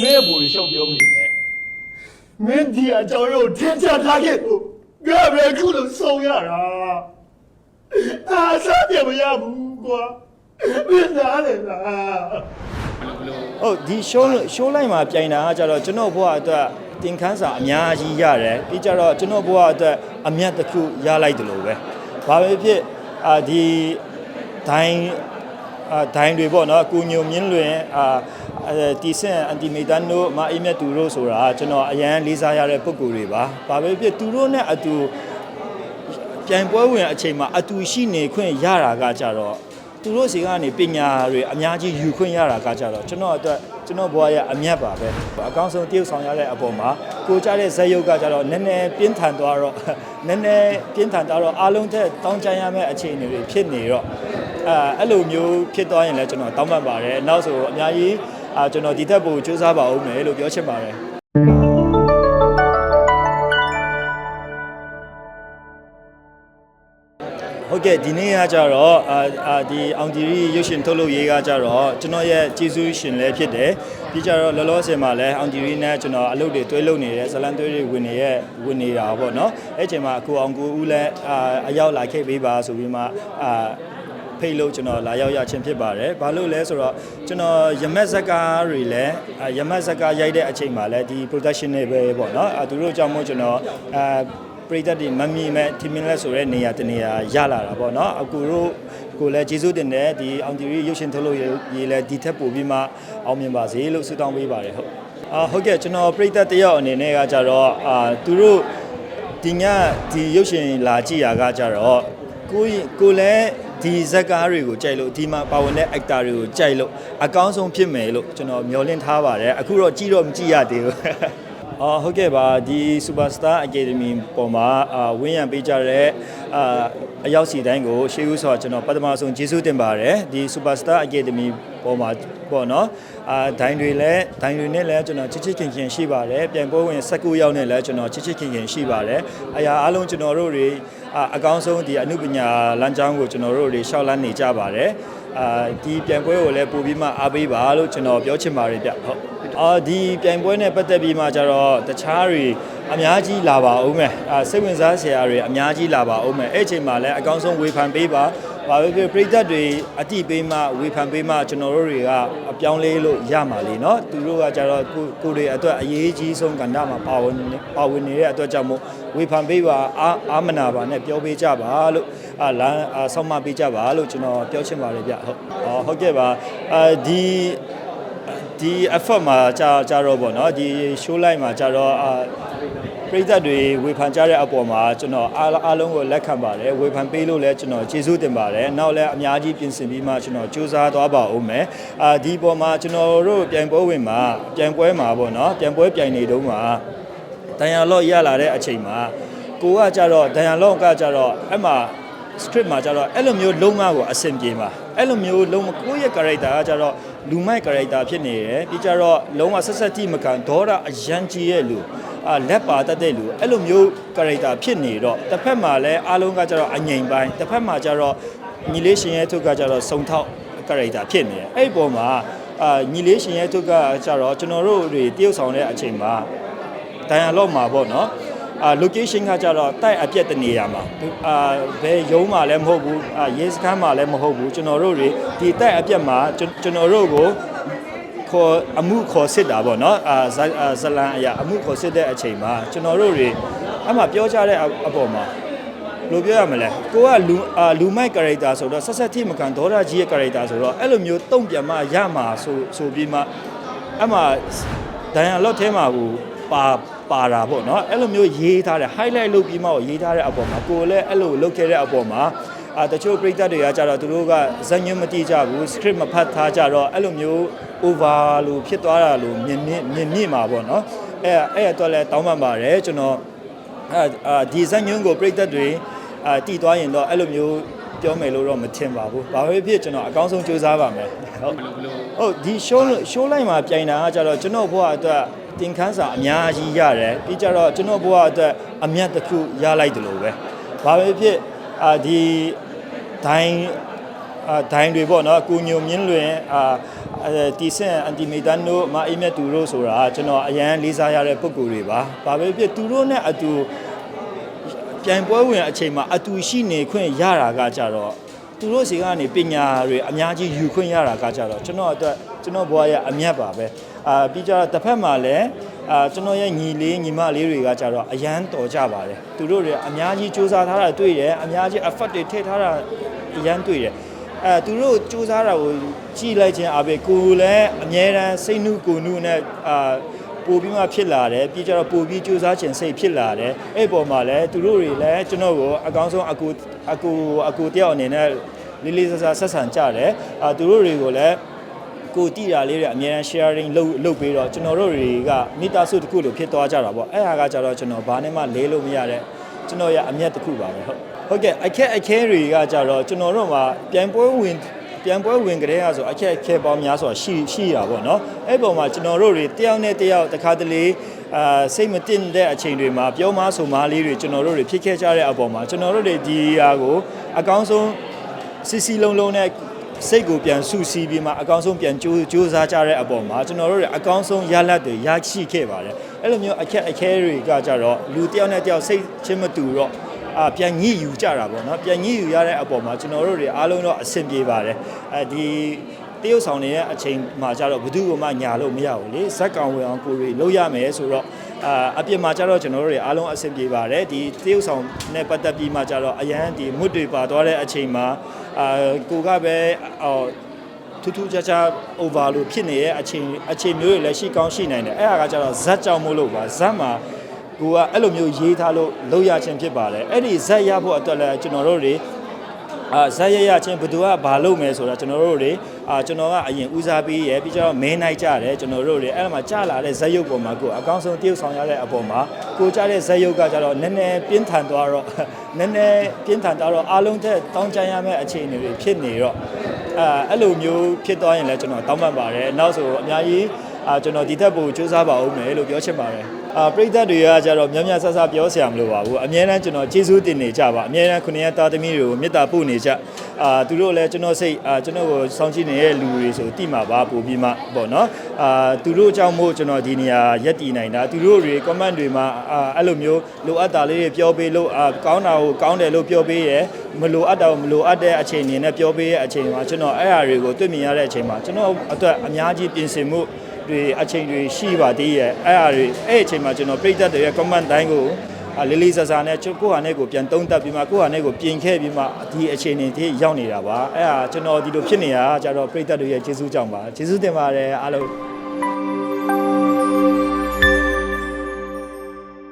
မင်းဘူရှောက်ပြောနေတယ်မင်းဒီအကြောင်းကိုထင်ချထားခဲ့လို့ငါပဲခုလိုဆုံးရတာအားစားပြမရဘူးကွာမင်းသားလေလားဟုတ်ဒီ show show line မှာပြိုင်တာကကြတော့ကျွန်တော်ဘဝအတွက်တင်ခန်းစာအများကြီးရတယ်ပြီးကြတော့ကျွန်တော်ဘဝအတွက်အမြတ်တစ်ခုရလိုက်တယ်လို့ပဲဘာပဲဖြစ်အာဒီဒိုင်းအာဒိုင်းတွေပေါ့နော်အကူညိုမြင့်လွင်အာ တီဆန်အန်တီမီတန်တို့မအိမ်မြတ်သူတို့ဆိုတာကျွန်တော်အရန်လေးစားရတဲ့ပုံကိုယ်တွေပါဘာပဲဖြစ်သူတို့နဲ့အတူပြိုင်ပွဲဝင်အချိန်မှာအတူရှိနေခွင့်ရတာကကြတော့သူတို့စီကနေပညာတွေအများကြီးယူခွင့်ရတာကကြတော့ကျွန်တော်အတွက်ကျွန်တော်ဘဝရဲ့အမြတ်ပါပဲအကောင်းဆုံးတရုပ်ဆောင်ရတဲ့အပေါ်မှာကိုကြတဲ့ဇက်ရုပ်ကကြတော့နည်းနည်းပြင်းထန်သွားတော့နည်းနည်းပြင်းထန်သွားတော့အားလုံးထက်တောင်းကြရမယ့်အခြေအနေတွေဖြစ်နေတော့အဲအဲ့လိုမျိုးဖြစ်သွားရင်လည်းကျွန်တော်တောင်းပန်ပါတယ်နောက်ဆိုအများကြီး အာကျွန်တော်ဒီထက်ပိုစူးစမ်းပါဦးမယ်လို့ပြောချင်ပါတယ်ဟုတ်ကဲ့ဒီနေ့ကကြတော့အာအာဒီအောင်ဒီရီရုပ်ရှင်ထုတ်လုပ်ရေးကကြတော့ကျွန်တော်ရဲ့ကျေးဇူးရှင်လည်းဖြစ်တယ်ပြီးကြတော့လောလောဆယ်မှာလည်းအောင်ဒီရီနဲ့ကျွန်တော်အလုပ်တွေတွဲလုပ်နေတယ်ဇလန်တွဲတွေဝင်နေရဲ့ဝင်နေတာပေါ့နော်အဲ့ချိန်မှာအကိုအောင်ကိုဦးလည်းအာအရောက်လာခဲ့ပေးပါဆိုပြီးမှအာ ဖိတ်လို့ကျွန်တော်လာရောက်ရချင်းဖြစ်ပါတယ်။ဘာလို့လဲဆိုတော့ကျွန်တော်ရမက်ဇက်ကားတွေလည်းအာရမက်ဇက်ကားရိုက်တဲ့အချိန်မှာလည်းဒီ production တွေပဲပေါ့နော်။အဲသူတို့ကြောင့်မို့ကျွန်တော်အာပရိသတ်တွေမမြင်မဲ့ထင်မြင်လက်ဆိုတဲ့နေရာတနေရာရလာတာပေါ့နော်အကူတို့ကိုလည်းကျေးဇူးတင်တယ်ဒီအောင်တီရီရုပ်ရှင်ထုတ်လို့ရေးလဲဒီထက်ပိုပြီးမှအောင်မြင်ပါစေလို့ဆုတောင်းပေးပါတယ်ဟုတ်အာဟုတ်ကဲ့ကျွန်တော်ပရိသတ်တယောက်အနေနဲ့ကကြတော့အာသူတို့ဒီညဒီရုပ်ရှင်လာကြည့်ရကကြတော့ကိုကိုလည်း ဒီဇက်ကားတွေကိုကြိုက်လို့ဒီမှာပါဝင်တဲ့ actor တွေကိုကြိုက်လို့အကောင်းဆုံးဖြစ်မယ်လို့ကျွန်တော်မျှော်လင့်ထားပါတယ်အခုတော့ကြည့်တော့မကြည့်ရသေးဘူးအော်ဟုတ်ကဲ့ပါဒီ Superstar Academy ပေါ်မှာအာဝင်းရံပေးကြတဲ့အာအရောက်စီတိုင်းကိုရှေးဦးဆိုတော့ကျွန်တော်ပထမဆုံးကျေးဇူးတင်ပါတယ်ဒီ Superstar Academy ပေါ်မှာ ပေါ့နော်အာဒိုင်းတွေလည်းဒိုင်းတွေနဲ့လည်းကျွန်တော်ချစ်ချစ်ခင်ခင်ရှိပါတယ်ပြန်ပွဲဝင်19ရောက်နဲ့လည်းကျွန်တော်ချစ်ချစ်ခင်ခင်ရှိပါတယ်အရာအားလုံးကျွန်တော်တို့တွေအာအကောင်းဆုံးဒီအမှုပညာလမ်းကြောင်းကိုကျွန်တော်တို့တွေရှောက်လန်းနေကြပါတယ်အာဒီပြန်ပွဲကိုလည်းပို့ပြီးမှအားပေးပါလို့ကျွန်တော်ပြောချင်ပါတယ်ဗျဟုတ်အာဒီပြိုင်ပွဲနဲ့ပတ်သက်ပြီးမှကျတော့တခြားတွေအများကြီးလာပါဦးမယ်အာစိတ်ဝင်စားစရာတွေအများကြီးလာပါဦးမယ်အဲ့အချိန်မှာလည်းအကောင်းဆုံးဝေဖန်ပေးပါ ဘာပဲဖြစ်ပြည်သက်တွေအတိပေးမှဝေဖန်ပေးမှကျွန်တော်တို့တွေကအပြောင်းလဲလို့ရမှာလေเนาะသူတို့ကကျတော့ကိုကိုတွေအတွက်အရေးကြီးဆုံးကဏ္ဍမှာပါဝင်နေပါဝင်နေတဲ့အတွက်ကြောင့်မို့ဝေဖန်ပေးပါအာအာမနာပါနဲ့ပြောပေးကြပါလို့အာလမ်းအာဆောက်မပေးကြပါလို့ကျွန်တော်ပြောချင်ပါတယ်ဗျဟုတ်အော်ဟုတ်ကဲ့ပါအာဒီ ဒီ effort မှာကြာကြာတော့ပေါ့နော်ဒီ show line မှာကြာတော့အာ ပရိသတ်တွေဝေဖန်ကြတဲ့အပေါ်မှာကျွန်တော်အားအားလုံးကိုလက်ခံပါတယ်ဝေဖန်ပေးလို့လည်းကျွန်တော်ကျေးဇူးတင်ပါတယ်နောက်လည်းအများကြီးပြင်ဆင်ပြီးမှကျွန်တော်စူးစမ်းသွားပါဦးမယ်အာဒီပေါ်မှာကျွန်တော်တို့ပြိုင်ပွဲဝင်မှာပြိုင်ပွဲမှာပေါ့နော်ပြိုင်ပွဲပြိုင်နေတုန်းမှာတန်ရလော့ရလာတဲ့အချိန်မှာကိုကကြတော့တန်ရလော့ကကြတော့အဲ့မှာ script မှာကျတော့အဲ့လိုမျိုးလုံးဝကိုအဆင်ပြေပါအဲ့လိုမျိုးလုံးဝကိုယ့်ရဲ့ character ကကျတော့လူမိုက် character ဖြစ်နေတယ်ပြီးကြတော့လုံးဝဆက်ဆက်တိမကန်ဒေါရအရန်ကြီးရဲ့လူအာ လက်ပါတတ်တဲ့လူအဲ့လိုမျိုး character ဖြစ်နေတော့တစ်ဖက်မှာလည်းအားလုံးကကျတော့အငိမ်ပိုင်းတစ်ဖက်မှာကျတော့ညီလေးရှင်ရဲ့ထုတ်ကကျတော့စုံထောက် character ဖြစ်နေတယ်အဲ့ဒီပေါ်မှာအာညီလေးရှင်ရဲ့ထုတ်ကကျတော့ကျွန်တော်တို့တွေတရုပ်ဆောင်တဲ့အချိန်မှာဒိုင်ယာလော့မှာပေါ့နော်အာ location ကကြတော့တိုက်အပြက်တနေရာမှာအာဘယ်ရုံးမှာလည်းမဟုတ်ဘူးအာရေးစခန်းမှာလည်းမဟုတ်ဘူးကျွန်တော်တို့တွေဒီတိုက်အပြက်မှာကျွန်ကျွန်တော်တို့ကို ခေါ်အမှုခေါ်စစ်တာပေါ့နော်အာဇာအာဇလန်အရာအမှုခေါ်စစ်တဲ့အချိန်မှာကျွန်တော်တို့တွေအမှပြောကြတဲ့အအပေါ်မှာဘယ်လိုပြောရမလဲကိုကလူအာလူမိုက် character ဆိုတော့ဆက်ဆက်ထိမကန်ဒေါ်ရာကြီးရဲ့ character ဆိုတော့အဲ့လိုမျိုးတုံ့ပြန်မှရမှာဆိုဆိုပြီးမှအဲ့မှာဒိုင်ယာလော့ထဲမှာကိုပါပါတာပေါ့နော်အဲ့လိုမျိုးရေးထားတယ် highlight လုပ်ပြီးမှရေးထားတဲ့အပေါ်မှာကိုယ်လည်းအဲ့လိုလုပ်ခဲ့တဲ့အပေါ်မှာ အာတချို့ပရိသတ်တွေကကြတော့သူတို့ကဇာညွှန်းမတိကြဘူး script မဖတ်ထားကြတော့အဲ့လိုမျိုး over လို့ဖြစ်သွားတာလို့မြင်မြင်မြင်မြင်မှာပေါ့နော်အဲ့အဲ့အတွက်လည်းတောင်းပန်ပါတယ်ကျွန်တော်အဲအာဒီဇက်ညွန်းကိုပြိသက်တွေအာတည်သွားရင်တော့အဲ့လိုမျိုးပြောမယ်လို့တော့မထင်ပါဘူး။ဘာပဲဖြစ်ကျွန်တော်အကောင်းဆုံးကြိုးစားပါမယ်။ဟုတ်။ဟုတ်ဒီ show show line မှာပြိုင်တာကကြတော့ကျွန်တော်ဘဝအတွက်တင်ခန်းစာအများကြီးရတယ်။ပြီးကြတော့ကျွန်တော်ဘဝအတွက်အမြတ်တစ်ခုရလိုက်တယ်လို့ပဲ။ဘာပဲဖြစ် အာဒီဒိုင်းဒအာဒိုင်းတွေပေါ့နော်ကိုညုံမြင့်လွင်အာတီဆန်အန်တီမီတန်တို့မအိမ်မြတ်သူတို့ဆိုတာကျွန်တော်အရန်လေးစားရတဲ့ပုံကိုယ်တွေပါဘာပဲဖြစ်သူတို့နဲ့အတူပြိုင်ပွဲဝင်အချိန်မှာအတူရှိနေခွင့်ရတာကကြတော့သူတို့စီကနေပညာတွေအများကြီးယူခွင့်ရတာကကြတော့ကျွန်တော်အတွက်ကျွန်တော်ဘဝရဲ့အမြတ်ပါပဲအာပြီးကြတော့တစ်ဖက်မှာလည်း အာကျွန်တော်ရဲ့ညီလေးညီမလေးတွေကကြတော့အရန်တော်ကြပါတယ်သူတို့တွေအများကြီးစူးစမ်းထားတာတွေ့တယ်အများကြီး effort တွေထည့်ထားတာအရန်တွေ့တယ်အဲသူတို့စူးစမ်းတာကိုကြည်လိုက်ခြင်းအပဲကိုယ်လည်းအမြဲတမ်းစိတ်နှုကိုယ်နှုနဲ့အာပို့ပြီးမှဖြစ်လာတယ်ပြီးကြတော့ပို့ပြီးစူးစမ်းခြင်းစိတ်ဖြစ်လာတယ်အဲ့ပေါ်မှာလည်းသူတို့တွေလည်းကျွန်တော်ကိုအကောင်းဆုံးအကူအကူအကူတယောက်အနေနဲ့လေးလေးစားစားဆက်ဆံကြတယ်အာသူတို့တွေကိုလည်း ကိုတိတာလေးတွေအများအား sharing လုပ်လုပ်ပြီးတော့ကျွန်တော်တို့တွေကမိသားစုတစ်ခုလိုဖြစ်သွားကြတာပေါ့အဲ့ဟာကကြတော့ကျွန်တော်ဘာနဲ့မှလဲလို့မရတဲ့ကျွန်တော်ရဲ့အမျက်တစ်ခုပါပဲဟုတ်ဟုတ်ကဲ့အခက်အခဲတွေကကြတော့ကျွန်တော်တို့မှာပြန်ပွဲဝင်ပြန်ပွဲဝင်ကြတဲ့ဟာဆိုအခက်အခဲပေါင်းများစွာရှိရှိရပါပေါ့နော်အဲ့ပုံမှာကျွန်တော်တို့တွေတယောက်နဲ့တယောက်တစ်ခါတလေအာစိတ်မတင်တဲ့အချိန်တွေမှာပြောမဆိုမလေးတွေကျွန်တော်တို့တွေဖြစ်ခဲ့ကြတဲ့အပေါ်မှာကျွန်တော်တို့တွေဒီဟာကိုအကောင်းဆုံးစီစီလုံးလုံးနဲ့ စိတ်ကိုပြန်ဆူစီပြီးမှအကောင်းဆုံးပြန်ကြိုးကြိုးစားကြတဲ့အပေါ်မှာကျွန်တော်တို့ရဲ့အကောင်းဆုံးရလဒ်တွေရရှိခဲ့ပါတယ်အဲ့လိုမျိုးအခက်အခဲတွေကကြတော့လူတစ်ယောက်နဲ့တစ်ယောက်စိတ်ချင်းမတူတော့အာပြန်ညှိယူကြတာပေါ့နော်ပြန်ညှိယူရတဲ့အပေါ်မှာကျွန်တော်တို့တွေအားလုံးတော့အဆင်ပြေပါတယ်အဲဒီတရုတ်ဆောင်နေတဲ့အချိန်မှာကြတော့ဘယ်သူမှညာလို့မရဘူးလေဇက်ကောင်ဝင်အောင်ကိုရီလုပ်ရမယ်ဆိုတော့ အာအပြင်မှာကြတော့ကျွန်တော်တို့တွေအားလုံးအဆင်ပြေပါတယ်ဒီတရုတ်ဆောင်နဲ့ပတ်သက်ပြီးမှကြတော့အရန်ဒီမွတ်တွေပါသွားတဲ့အချိန်မှာအာကိုကပဲအော်ထူးထူးခြားခြား over လို့ဖြစ်နေရဲ့အချိန်အချိန်မျိုးတွေလည်းရှိကောင်းရှိနိုင်တယ်အဲ့ဒါကကြတော့ဇက်ကြောင်မို့လို့ပါဇက်မှာကိုကအဲ့လိုမျိုးရေးထားလို့လောက်ရခြင်းဖြစ်ပါတယ်အဲ့ဒီဇက်ရဖို့အတွက်လည်းကျွန်တော်တို့တွေ အာဇက်ရရချင်းဘယ်သူကဘာလုပ်မယ်ဆိုတာကျွန်တော်တို့တွေအာကျွန်တော်ကအရင်ဦးစားပေးရပြီးကျတော့မင်းနိုင်ကြတယ်ကျွန်တော်တို့တွေအဲ့ဒါမှကြာလာတဲ့ဇက်ရုပ်ပေါ်မှာကိုအကောင်းဆုံးတရုပ်ဆောင်ရတဲ့အပေါ်မှာကိုကြတဲ့ဇက်ရုပ်ကကြတော့နည်းနည်းပြင်းထန်သွားတော့နည်းနည်းပြင်းထန်သွားတော့အားလုံးထက်တောင်းကြရမယ့်အခြေအနေတွေဖြစ်နေတော့အာအဲ့လိုမျိုးဖြစ်သွားရင်လည်းကျွန်တော်တောင်းပန်ပါတယ်နောက်ဆိုအများကြီးအာကျွန်တော်ဒီထက်ပိုစူးစမ်းပါဦးမယ်လို့ပြောချင်ပါတယ် အာပရိသတ်တွေကကြတော့များများဆဆပြောစရာမလိုပါဘူးအများနဲ့ကျွန်တော်ကျေးဇူးတင်နေကြပါအများနဲ့ခုနှစ်ရက်သားသမီးတွေကိုမေတ္တာပို့နေကြအာသူတို့လည်းကျွန်တော်စိတ်အာကျွန်တော်ကိုစောင့်ကြည့်နေတဲ့လူတွေဆိုတိမှာပါပို့ပြီးမှပေါ့နော်အာသူတို့အကြောင်းမို့ကျွန်တော်ဒီနေရာရက်တည်နိုင်တာသူတို့တွေ comment တွေမှာအာအဲ့လိုမျိုးလိုအပ်တာလေးတွေပြောပေးလို့အာကောင်းတာကိုကောင်းတယ်လို့ပြောပေးရယ်မလိုအပ်တာကိုမလိုအပ်တဲ့အချိန်အနေနဲ့ပြောပေးရဲ့အချိန်မှာကျွန်တော်အဲ့အရာတွေကိုတွေ့မြင်ရတဲ့အချိန်မှာကျွန်တော်အတွက်အများကြီးပြင်ဆင်မှု တွေအချိန်တွေရှိပါသေးရဲ့အဲ့အရာတွေအဲ့အချိန်မှာကျွန်တော်ပြိသက်တွေရဲ့ comment တိုင်းကိုအာလေးလေးဆဆနဲ့ကျွန်ကိုယ့်ဟာနဲ့ကိုပြန်တုံးတက်ပြီးမှကိုယ့်ဟာနဲ့ကိုပြင်ခဲ့ပြီးမှဒီအချိန်တွေထိရောက်နေတာပါအဲ့ဒါကျွန်တော်ဒီလိုဖြစ်နေတာကကြတော့ပြိသက်တွေရဲ့ကျေးဇူးကြောင့်ပါကျေးဇူးတင်ပါတယ်အားလုံး